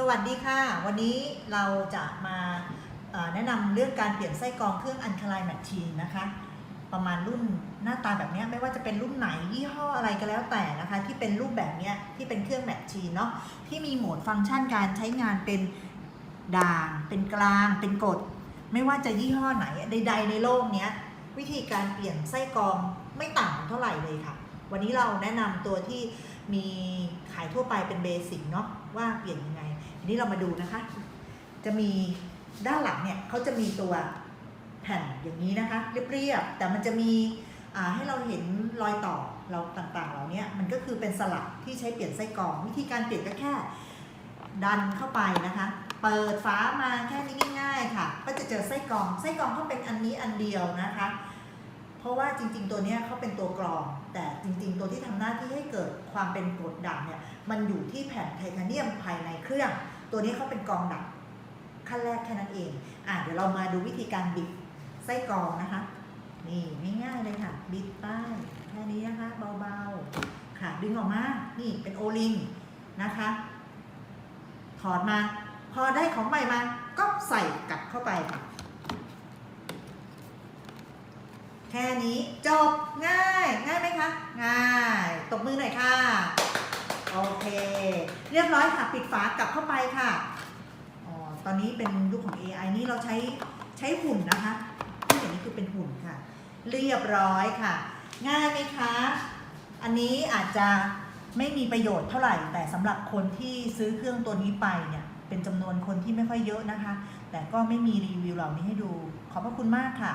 สวัสดีค่ะ วันนี้เราจะมาแนะนำเรื่องการเปลี่ยนไส้กรองเครื่องอันคลายแมชชีนนะคะ ประมาณรุ่นหน้าตาแบบนี้ไม่ว่าจะเป็นรุ่นไหนยี่ห้ออะไรก็แล้วแต่นะคะ ที่เป็นรูปแบบนี้ที่เป็นเครื่องแมชชีนเนาะที่มีโหมดฟังก์ชันการใช้งานเป็นด่าง เป็นกลาง เป็นกด ไม่ว่าจะยี่ห้อไหนใด ๆ ในโลกนี้วิธีการเปลี่ยนไส้กรองไม่ต่างเท่าไหร่เลยค่ะ วันนี้เราแนะนำตัวที่มีขายทั่วไปเป็นเบสิกเนาะว่าเปลี่ยนยังไงทีนี้เรามาดูนะคะ จะมีด้านหลังเนี่ยเขาจะมีตัวแผ่นอย่างนี้นะคะ เรียบๆแต่มันจะมีให้เราเห็นรอยต่อเราต่างๆ เหล่านี้มันก็คือเป็นสลักที่ใช้เปลี่ยนไส้กรอง วิธีการเปลี่ยนก็แค่ ดันเข้าไปนะคะ เปิดฝามาแค่นี้ง่ายๆค่ะ ก็จะเจอไส้กรองไส้กรองก็เป็นอันนี้อันเดียวนะคะะว่าจริง ๆ ตัวนี้เขาเป็นตัวกรอง แต่จริง ๆ ตัวที่ทำหน้าที่ให้เกิดความเป็นกรดด่างเนี่ยมันอยู่ที่แผ่นไทเทเนียมภายในเครื่อง ตัวนี้เขาเป็นกรองด่างขั้นแรกแค่นั้นเองอะเดี๋ยวเรามาดูวิธีการบิดไส้กรองนะคะ นี่ง่ายๆเลยค่ะ บิดป้ายแค่นี้นะคะเบาๆค่ะดึงออกมา นี่เป็นโอลิงนะคะ ถอดมา พอได้ของใหม่มาก็ใส่กลับเข้าไปค่ะ แค่นี้จบง่ายง่ายไหมคะ ง่ายตบมือหน่อยค่ะ โอเค เรียบร้อยค่ะ ปิดฝากลับเข้าไปค่ะอ๋อตอนนี้เป็นยุคของ AI นี่เราใช้ใช้หุ่นนะคะที่เห็นนี่คือเป็นหุ่นค่ะ เรียบร้อยค่ะ ง่ายไหมคะ อันนี้อาจจะไม่มีประโยชน์เท่าไหร่ แต่สำหรับคนที่ซื้อเครื่องตัวนี้ไปเนี่ยเป็นจำนวนคนที่ไม่ค่อยเยอะนะคะ แต่ก็ไม่มีรีวิวเหล่านี้ให้ดู ขอบพระคุณมากค่ะ